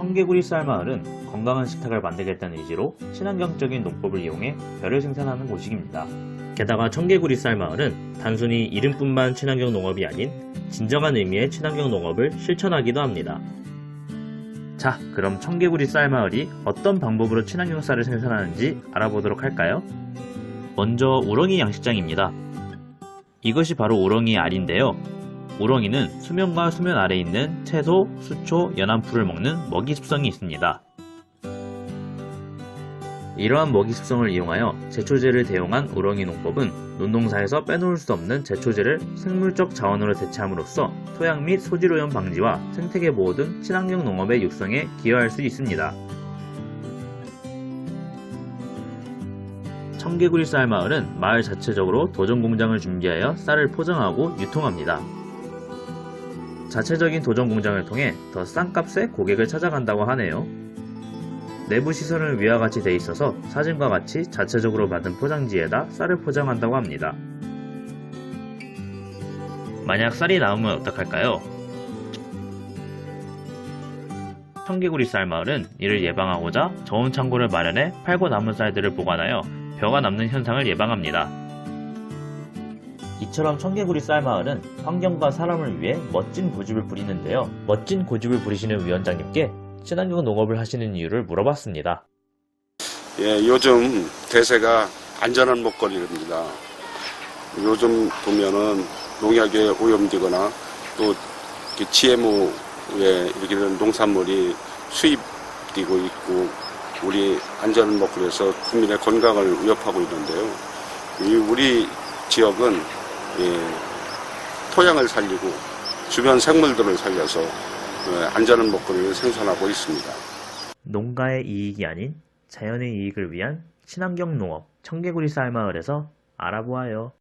청개구리 쌀 마을은 건강한 식탁을 만들겠다는 의지로 친환경적인 농법을 이용해 벼를 생산하는 곳입니다. 게다가 청개구리 쌀 마을은 단순히 이름뿐만 친환경 농업이 아닌 진정한 의미의 친환경 농업을 실천하기도 합니다. 자, 그럼 청개구리 쌀 마을이 어떤 방법으로 친환경 쌀을 생산하는지 알아보도록 할까요? 먼저 우렁이 양식장입니다. 이것이 바로 우렁이의 알인데요. 우렁이는 수면과 수면 아래에 있는 채소, 수초, 연안풀을 먹는 먹이 습성이 있습니다. 이러한 먹이 습성을 이용하여 제초제를 대용한 우렁이 농법은 논농사에서 빼놓을 수 없는 제초제를 생물적 자원으로 대체함으로써 토양 및 소질오염 방지와 생태계 보호 등 친환경 농업의 육성에 기여할 수 있습니다. 청개구리 쌀 마을은 마을 자체적으로 도전 공장을 준비하여 쌀을 포장하고 유통합니다. 자체적인 도전 공장을 통해 더 싼 값에 고객을 찾아간다고 하네요. 내부 시설은 위와 같이 돼 있어서 사진과 같이 자체적으로 만든 포장지에다 쌀을 포장한다고 합니다. 만약 쌀이 나오면 어떡할까요? 청개구리 쌀 마을은 이를 예방하고자 저온 창고를 마련해 팔고 남은 쌀들을 보관하여 벼가 남는 현상을 예방합니다. 이처럼 청개구리 쌀 마을은 환경과 사람을 위해 멋진 고집을 부리는데요. 멋진 고집을 부리시는 위원장님께 친환경 농업을 하시는 이유를 물어봤습니다. 예, 요즘 대세가 안전한 먹거리입니다. 요즘 보면은 농약에 오염되거나 또 GMO에 이렇게 된 농산물이 수입되고 있고 우리 안전한 먹거리에서 국민의 건강을 위협하고 있는데요. 이 우리 지역은 예, 토양을 살리고 주변 생물들을 살려서 예, 안전한 먹거리를 생산하고 있습니다. 농가의 이익이 아닌 자연의 이익을 위한 친환경 농업 청개구리 쌀 마을에서 알아보아요.